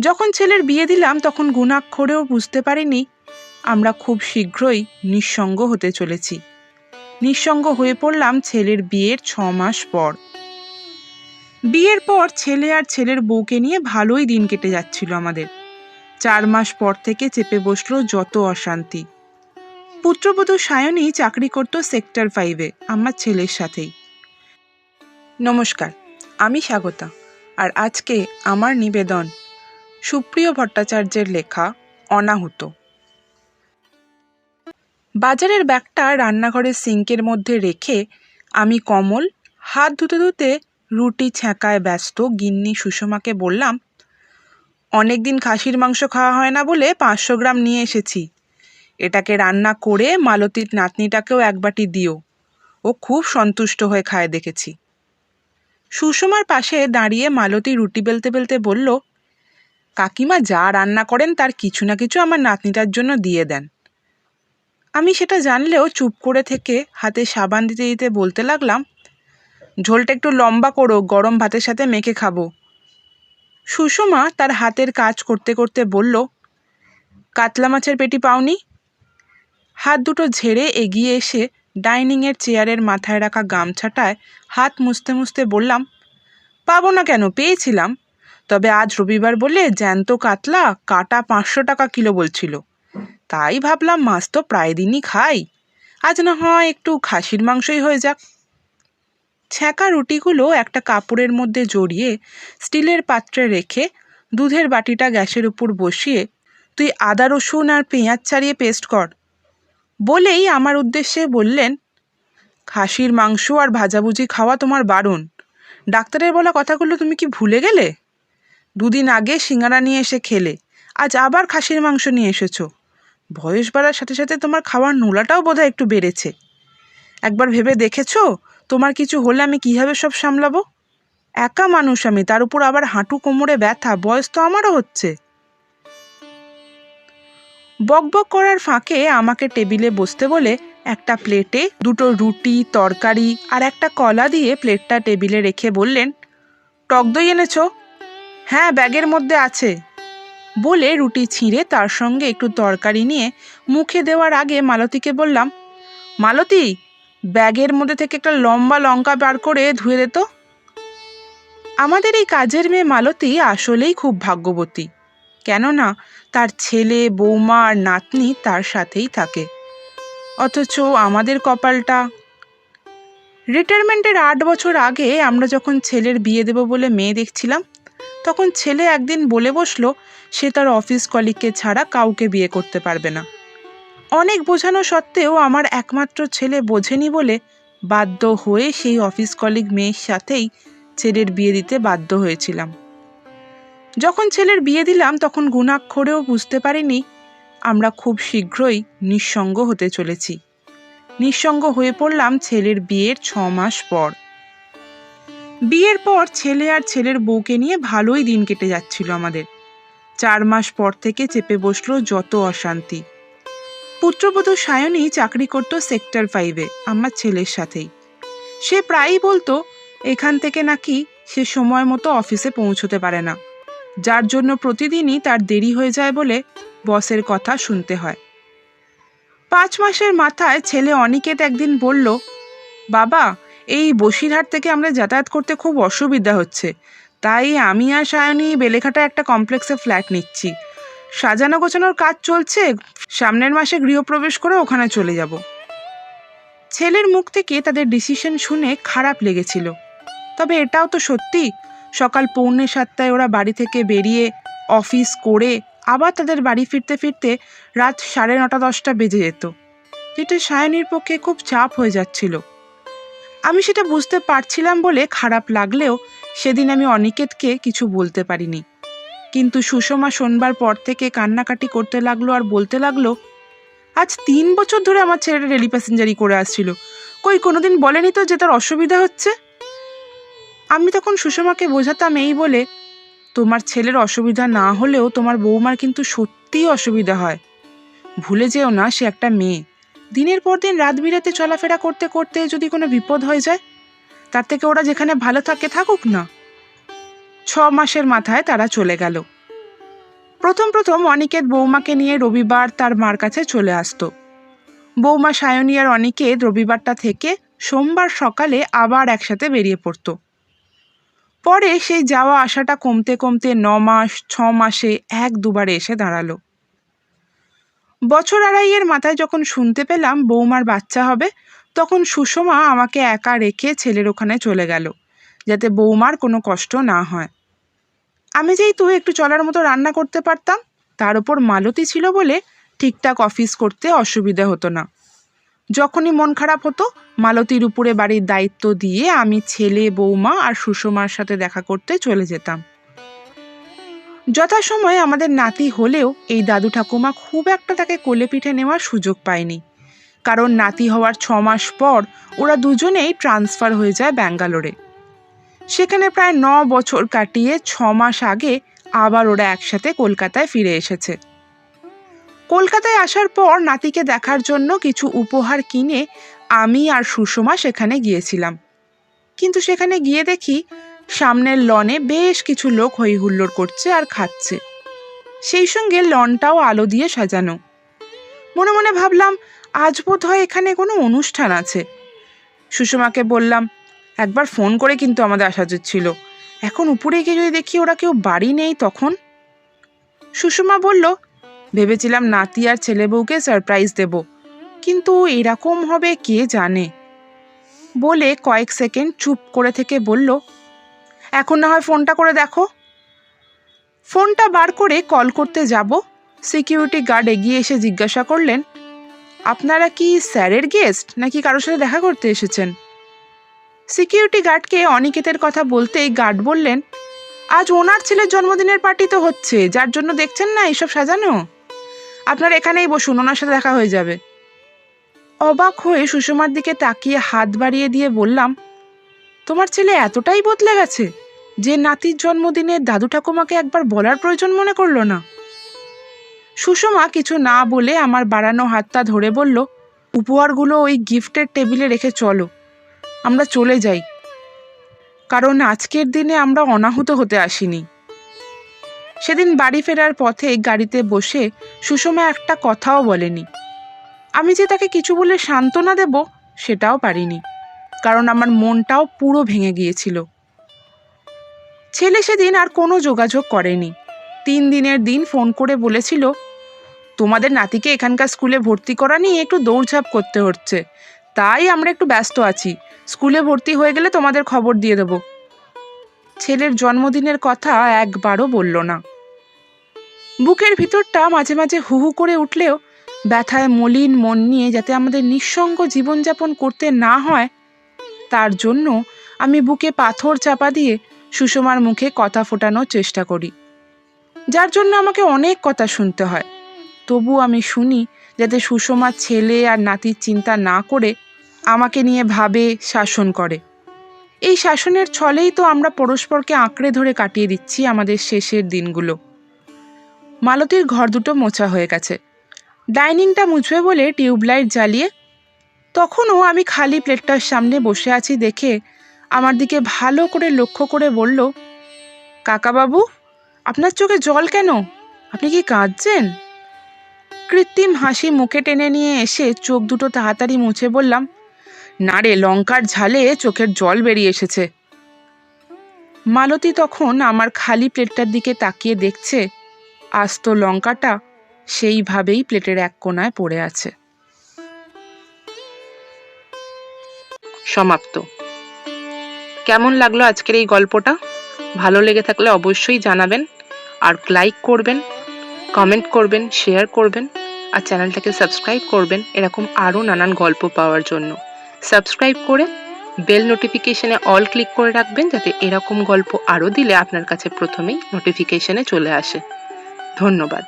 যখন ছেলের বিয়ে দিলাম, তখন গুণাক্ষরেও বুঝতে পারিনি আমরা খুব শীঘ্রই নিঃসঙ্গ হতে চলেছি। নিঃসঙ্গ হয়ে পড়লাম ছেলের বিয়ের ছ মাস পর। বিয়ের পর ছেলে আর ছেলের বউকে নিয়ে ভালোই দিন কেটে যাচ্ছিল আমাদের। চার মাস পর থেকে চেপে বসল যত অশান্তি। পুত্রবধূ সায়নী চাকরি করত সেক্টর ফাইভে, আমার ছেলের সাথেই। নমস্কার, আমি স্বাগতা। আর আজকে আমার নিবেদন সুপ্রিয় ভট্টাচার্যের লেখা অনাহুত। বাজারের ব্যাগটা রান্নাঘরের সিঙ্কের মধ্যে রেখে আমি কমল হাত ধুতে ধুতে রুটি ছ্যাঁকায় ব্যস্ত গিন্নি সুষমাকে বললাম অনেক দিন খাসির মাংস খাওয়া হয় না বলে পাঁচশো গ্রাম নিয়ে এসেছি। এটাকে রান্না করে মালতীর নাতনিটাকেও এক বাটি দিও। ও খুব সন্তুষ্ট হয়ে খায় দেখেছি। সুষমার পাশে দাঁড়িয়ে মালতী রুটি বেলতে বেলতে বলল কাকিমা যা রান্না করেন তার কিছু না কিছু আমার নাতনিটার জন্য দিয়ে দেন। আমি সেটা জানলেও চুপ করে থেকে হাতে সাবান দিতে দিতে বলতে লাগলাম, ঝোলটা একটু লম্বা করো, গরম ভাতের সাথে মেখে খাব। সুষমা তার হাতের কাজ করতে করতে বলল, কাতলা মাছের পেটি পাওনি? হাত দুটো ঝেড়ে এগিয়ে এসে ডাইনিংয়ের চেয়ারের মাথায় রাখা গামছাটায় হাত মুছতে মুছতে বললাম, পাবো না কেন, পেয়েছিলাম। তবে আজ রবিবার বলে জ্যান্ত কাতলা কাটা পাঁচশো টাকা কিলো বলছিল। তাই ভাবলাম মাছ তো প্রায় দিনই খাই। আজ না হয় একটু খাসির মাংসই হয়ে যাক। ছ্যাঁকা রুটিগুলো একটা কাপড়ের মধ্যে জড়িয়ে স্টিলের পাত্রে রেখে দুধের বাটিটা গ্যাসের উপর বসিয়ে তুই আদা, রসুন আর পেঁয়াজ ছাড়িয়ে পেস্ট কর। বলেই আমার উদ্দেশ্যে বললেন, খাসির মাংস আর ভাজাভুজি খাওয়া তোমার বারণ। ডাক্তারের বলা কথাগুলো তুমি কি ভুলে গেলে? দুদিন আগে সিঙ্গারা নিয়ে এসে খেলে। আজ আবার খাসির মাংস নিয়ে এসেছ। বয়স বাড়ার সাথে সাথে তোমার খাওয়ার নোলাটাও বোধহয় একটু বেড়েছে। একবার ভেবে দেখেছ? তোমার কিছু হলে আমি কীভাবে সব সামলাবো? একা মানুষ আমি, তার উপর আবার হাঁটু কোমরে ব্যথা, বয়স তো আমারও হচ্ছে। বকবক করার ফাঁকে আমাকে টেবিলে বসতে বলে একটা প্লেটে দুটো রুটি, তরকারি আর একটা কলা দিয়ে প্লেটটা টেবিলে রেখে বললেন, টক দই এনেছো? হ্যাঁ ব্যাগের মধ্যে আছে। বলে রুটি ছিঁড়ে তার সঙ্গে একটু তরকারি নিয়ে মুখে দেওয়ার আগে মালতীকে বললাম, মালতী, ব্যাগের মধ্যে থেকে একটা লম্বা লঙ্কা বার করে ধুয়ে দিত আমাদের এই কাজের মেয়ে মালতী আসলেই খুব ভাগ্যবতী। কেননা তার ছেলে, বৌমা আর নাতনি তার সাথেই থাকে। অথচ আমাদের কপালটা রিটায়ারমেন্টের আট বছর আগে আমরা যখন ছেলের বিয়ে দেব বলে মেয়ে দেখছিলাম তখন ছেলে একদিন বলে বসল, সে তার অফিস কলিগকে ছাড়া কাউকে বিয়ে করতে পারবে না। অনেক বোঝানো সত্ত্বেও আমার একমাত্র ছেলে বোঝেনি বলে বাধ্য হয়ে সেই অফিস কলিগ মেয়ের সাথেই ছেলের বিয়ে দিতে বাধ্য হয়েছিলাম। যখন ছেলের বিয়ে দিলাম, তখন গুণাক্ষরেও বুঝতে পারিনি আমরা খুব শীঘ্রই নিঃসঙ্গ হতে চলেছি। নিঃসঙ্গ হয়ে পড়লাম ছেলের বিয়ের ছ মাস পর। বিয়ের পর ছেলে আর ছেলের বউকে নিয়ে ভালোই দিন কেটে যাচ্ছিল আমাদের। চার মাস পর থেকে চেপে বসল যত অশান্তি। পুত্রবধূ সায়নী চাকরি করত সেক্টর ফাইভে, আমার ছেলের সাথেই। সে প্রায়ই বলতো, এখান থেকে নাকি সে সময় মতো অফিসে পৌঁছতে পারে না। যার জন্য প্রতিদিনই তার দেরি হয়ে যায় বলে বসের কথা শুনতে হয়। পাঁচ মাসের মাথায় ছেলে অনিকেত একদিন বলল, বাবা এই বসিরহাট থেকে আমরা যাতায়াত করতে খুব অসুবিধা হচ্ছে। তাই আমি আর সায়নী বেলেঘাটা একটা কমপ্লেক্সে ফ্ল্যাট নিচ্ছি। সাজানো গোছানোর কাজ চলছে, সামনের মাসে গৃহপ্রবেশ করে ওখানে চলে যাব। ছেলের মুখ থেকে তাদের ডিসিশন শুনে খারাপ লেগেছিল। তবে এটাও তো সত্যি, সকাল পৌনে সাতটায় ওরা বাড়ি থেকে বেরিয়ে অফিস করে আবার তাদের বাড়ি ফিরতে ফিরতে রাত সাড়ে নটা দশটা বেজে যেত। যেটা সায়নীর পক্ষে খুব চাপ হয়ে যাচ্ছিল। আমি সেটা বুঝতে পারছিলাম বলে খারাপ লাগলেও সেদিন আমি অনিকেতকে কিছু বলতে পারিনি। কিন্তু সুষমা শোনবার পর থেকে কান্নাকাটি করতে লাগল আর বলতে লাগল, আজ তিন বছর ধরে আমার ছেলেটা রেলি প্যাসেঞ্জারি করে আসছিল। কই, কোনোদিন বলেনি তো যে তার অসুবিধা হচ্ছে? আমি তখন সুষমাকে বোঝাতাম এই বলে, তোমার ছেলের অসুবিধা না হলেও তোমার বৌমার কিন্তু সত্যিই অসুবিধা হয়। ভুলে যেও না, সে একটা মেয়ে। দিনের পর দিন রাত বিরাতে চলাফেরা করতে করতে যদি কোনো বিপদ হয়ে যায়, তার থেকে ওরা যেখানে ভালো থাকে থাকুক না। ছ মাসের মাথায় তারা চলে গেল। প্রথম প্রথম অনিকেত বৌমাকে নিয়ে রবিবার তার মার কাছে চলে আসতো। বৌমা সায়নী আর অনিকেত রবিবারটা থেকে সোমবার সকালে আবার একসাথে বেরিয়ে পড়তো। পরে সেই যাওয়া আসাটা কমতে কমতে ন মাস, ছ মাসে এক দুবারে এসে দাঁড়াল। বছর আড়াইয়ের মাথায় যখন শুনতে পেলাম বৌমার বাচ্চা হবে, তখন সুষমা আমাকে একা রেখে ছেলের ওখানে চলে গেল, যাতে বৌমার কোনো কষ্ট না হয়। আমি যেহেতু একটু চলার মতো রান্না করতে পারতাম, তার ওপর মালতি ছিল বলে ঠিকঠাক অফিস করতে অসুবিধে হতো না। যখনই মন খারাপ হতো, মালতীর উপরে বাড়ির দায়িত্ব দিয়ে আমি ছেলে, বৌমা আর সুষমার সাথে দেখা করতে চলে যেতাম। যথাসময়ে আমাদের নাতি হলেও এই দাদু ঠাকুমা খুব একটা তাকে কোলে পিঠে নেওয়ার সুযোগ পায়নি। কারণ নাতি হওয়ার ছ মাস পর ওরা দুজনেই ট্রান্সফার হয়ে যায় ব্যাঙ্গালোরে। সেখানে প্রায় ন বছর কাটিয়ে ছ মাস আগে আবার ওরা একসাথে কলকাতায় ফিরে এসেছে। কলকাতায় আসার পর নাতিকে দেখার জন্য কিছু উপহার কিনে আমি আর সুষমা সেখানে গিয়েছিলাম। কিন্তু সেখানে গিয়ে দেখি সামনের লনে বেশ কিছু লোক হই হুল্লোড় করছে আর খাচ্ছে। সেই সঙ্গে লনটাও আলো দিয়ে সাজানো। মনে মনে ভাবলাম, আজ বোধ হয় এখানে কোনো অনুষ্ঠান আছে। সুষমাকে বললাম, একবার ফোন করে কিন্তু আমাদের আসা ছিল। এখন উপরে গিয়ে যদি দেখি ওরা কেউ বাড়ি নেই তখন? সুষমা বলল, ভেবেছিলাম নাতি আর ছেলে বউকে সারপ্রাইজ দেব। কিন্তু এরকম হবে কে জানে? বলে কয়েক সেকেন্ড চুপ করে থেকে বলল এখন না হয় ফোনটা করে দেখো। ফোনটা বার করে কল করতে যাব। সিকিউরিটি গার্ড এগিয়ে এসে জিজ্ঞাসা করলেন, আপনারা কি স্যারের গেস্ট নাকি কারোর সাথে দেখা করতে এসেছেন? সিকিউরিটি গার্ডকে অনিকেতের কথা বলতেই গার্ড বললেন, আজ ওনার ছেলের জন্মদিনের পার্টি তো হচ্ছে, যার জন্য দেখছেন না এইসব সাজানো? আপনার এখানেই বসুন, ওনার সাথে দেখা হয়ে যাবে। অবাক হয়ে সুষমার দিকে তাকিয়ে হাত বাড়িয়ে দিয়ে বললাম তোমার ছেলে এতটাই বদলে গেছে যে নাতির জন্মদিনে দাদু ঠাকুমাকে একবার বলার প্রয়োজন মনে করল না। সুষমা কিছু না বলে আমার বাড়ানো হাতটা ধরে বলল, উপহারগুলো ওই গিফটের টেবিলে রেখে চলো, আমরা চলে যাই। কারণ আজকের দিনে আমরা অনাহুত হতে আসিনি। সেদিন বাড়ি ফেরার পথে গাড়িতে বসে সুষমা একটা কথাও বলেনি। আমি যে তাকে কিছু বলে সান্ত্বনা দেব, সেটাও পারিনি। কারণ আমার মনটাও পুরো ভেঙে গিয়েছিল। ছেলে সেদিন আর কোনো যোগাযোগ করেনি। তিন দিনের দিন ফোন করে বলেছিল, তোমাদের নাতিকে এখানকার স্কুলে ভর্তি করা নিয়ে একটু দৌড়ঝাঁপ করতে হচ্ছে। তাই আমরা একটু ব্যস্ত আছি। স্কুলে ভর্তি হয়ে গেলে তোমাদের খবর দিয়ে দেব। ছেলের জন্মদিনের কথা একবারও বলল না। বুকের ভিতরটা মাঝে মাঝে হু হু করে উঠলেও ব্যথায় মলিন মন নিয়ে যাতে আমাদের নিঃসঙ্গ জীবনযাপন করতে না হয় তার জন্য আমি বুকে পাথর চাপা দিয়ে সুষমার মুখে কথা ফোটানোর চেষ্টা করি। যার জন্য আমাকে অনেক কথা শুনতে হয়। তবু আমি শুনি যাতে সুষমার ছেলে আর নাতির চিন্তা না করে আমাকে নিয়ে ভাবে, শাসন করে। এই শাসনের ছলেই তো আমরা পরস্পরকে আঁকড়ে ধরে কাটিয়ে দিচ্ছি আমাদের শেষের দিনগুলো। মালতীর ঘর দুটো মোছা হয়ে গেছে। ডাইনিংটা মুছবে বলে টিউবলাইট জ্বালিয়ে তখনও আমি খালি প্লেটটার সামনে বসে আছি দেখে আমার দিকে ভালো করে লক্ষ্য করে বলল, কাকাবাবু, আপনার চোখে জল কেন? আপনি কি কাঁদছেন? কৃত্রিম হাসি মুখে টেনে নিয়ে এসে চোখ দুটো তাড়াতাড়ি মুছে বললাম, না রে, লঙ্কার ঝালে চোখের জল বেরিয়ে এসেছে। মালতী তখন আমার খালি প্লেটটার দিকে তাকিয়ে দেখছে, আস্ত লঙ্কাটা সেইভাবেই প্লেটের এক কোনায় পড়ে আছে। সমাপ্ত। কেমন লাগল আজকের এই গল্পটা? ভালো লেগে থাকলে অবশ্যই জানাবেন, আর লাইক করবেন কমেন্ট করবেন শেয়ার করবেন, আর চ্যানেলটাকে সাবস্ক্রাইব করবেন, এরকম আরও নানান গল্প পাওয়ার জন্য। সাবস্ক্রাইব করে বেল নোটিফিকেশনে অল ক্লিক করে রাখবেন, যাতে এরকম গল্প আরও দিলে আপনার কাছে প্রথমেই নোটিফিকেশনে চলে আসে। ধন্যবাদ।